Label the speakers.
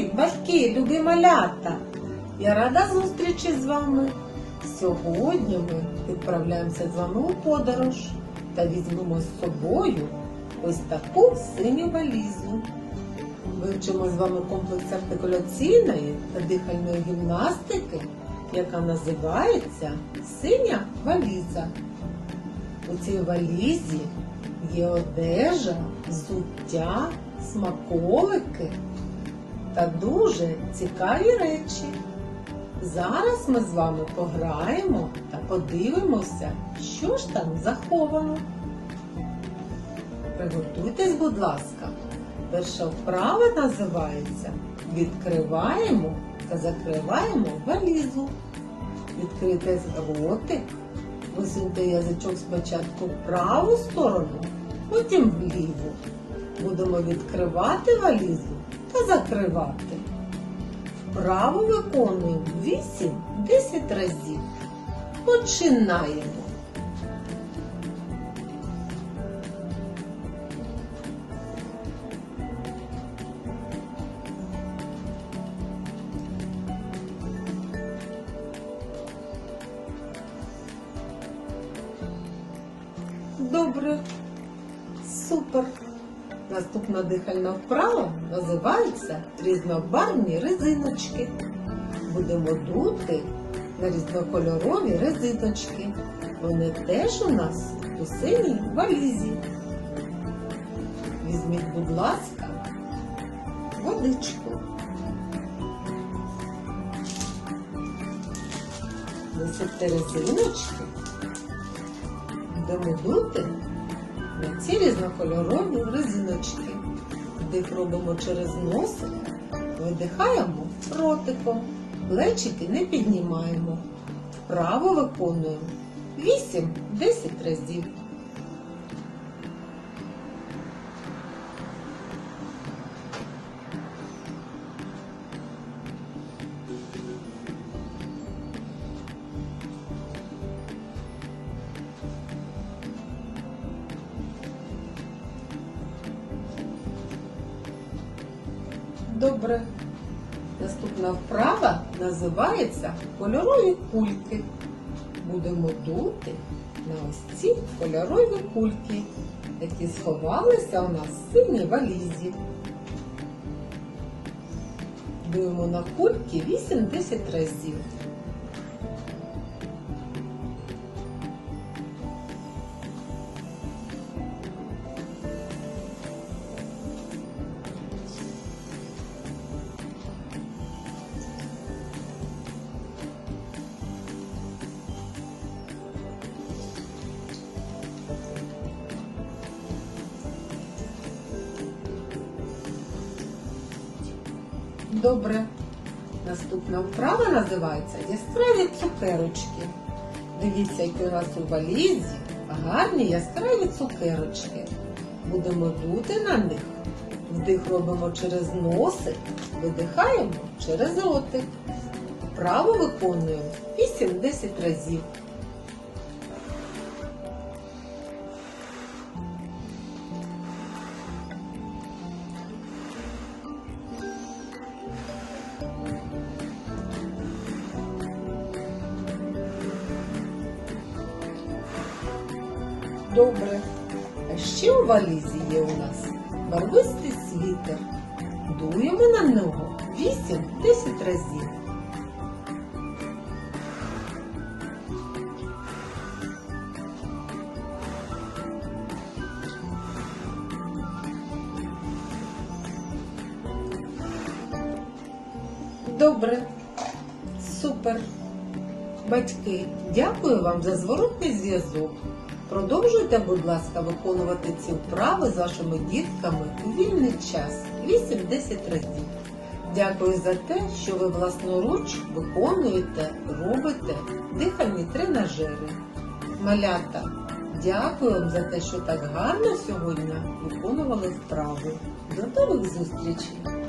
Speaker 1: батьки, любі малята! Я рада зустрічі з вами. Сьогодні ми відправляємося з вами у подорож та візьмемо з собою ось таку синю валізу. Вивчимо з вами комплекс артикуляційної та дихальної гімнастики, яка називається синя валіза. У цій валізі є одежа, взуття, смаколики та дуже цікаві речі. Зараз ми з вами пограємо та подивимося, що ж там заховано. Приготуйтесь, будь ласка. Перша вправа називається Відкриваємо та закриваємо валізу. Відкрийте ротик, висуньте язичок спочатку в праву сторону, потім вліву. Будемо відкривати валізу та закривати. Вправо виконуємо 8-10 разів. Починаємо. Добре. Супер. Наступна дихальна вправа називається різнобарвні резиночки. Будемо дути на різнокольорові резиночки. Вони теж у нас у синій валізі. Візьміть, будь ласка, водичку. Висипте резиночки. Будемо дути ці різнокольорові резиночки. Дих робимо через нос, видихаємо ротиком, плечики не піднімаємо. Вправо виконуємо 8-10 разів. Добре. Наступна вправа називається кольорові кульки. Будемо дути на ось ці кольорові кульки, які сховалися у нас в синій валізі. Дуємо на кульки 8-10 разів. Добре. Наступна вправа називається яскраві цукерочки. Дивіться, які у нас у валізі гарні яскраві цукерочки. Будемо дути на них. Вдих робимо через носик, видихаємо через ротик. Вправо виконуємо 8-10 разів. Добре. А ще у валізі є у нас барвистий світер. Дуємо на нього 8-10 разів. Добре. Супер. Батьки, дякую вам за зворотний зв'язок. Продовжуйте, будь ласка, виконувати ці вправи з вашими дітками у вільний час 8-10 разів. Дякую за те, що ви власноруч виконуєте, робите дихальні тренажери. Малята, дякую вам за те, що так гарно сьогодні виконували вправи. До нових зустрічей!